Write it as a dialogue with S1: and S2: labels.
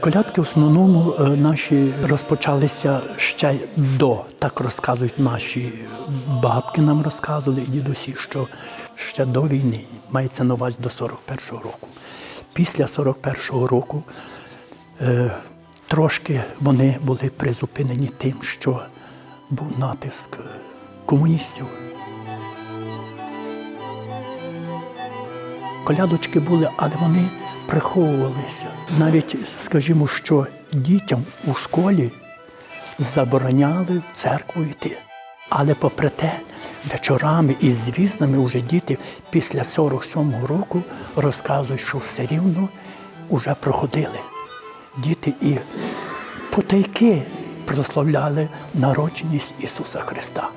S1: Колядки в основному е, наші розпочалися ще до, так розказують наші бабки нам розказували і дідусі, що ще до війни, мається на увазі до 41-го року. Після 41-го року е, трошки вони були призупинені тим, що був натиск комуністів. Колядочки були, але вони приховувалися. Навіть, скажімо, що дітям у школі забороняли в церкву йти. Але попри те, вечорами і звіснами вже діти після 47-го року розказують, що все рівно вже проходили. Діти і потайки прославляли народженість Ісуса Христа.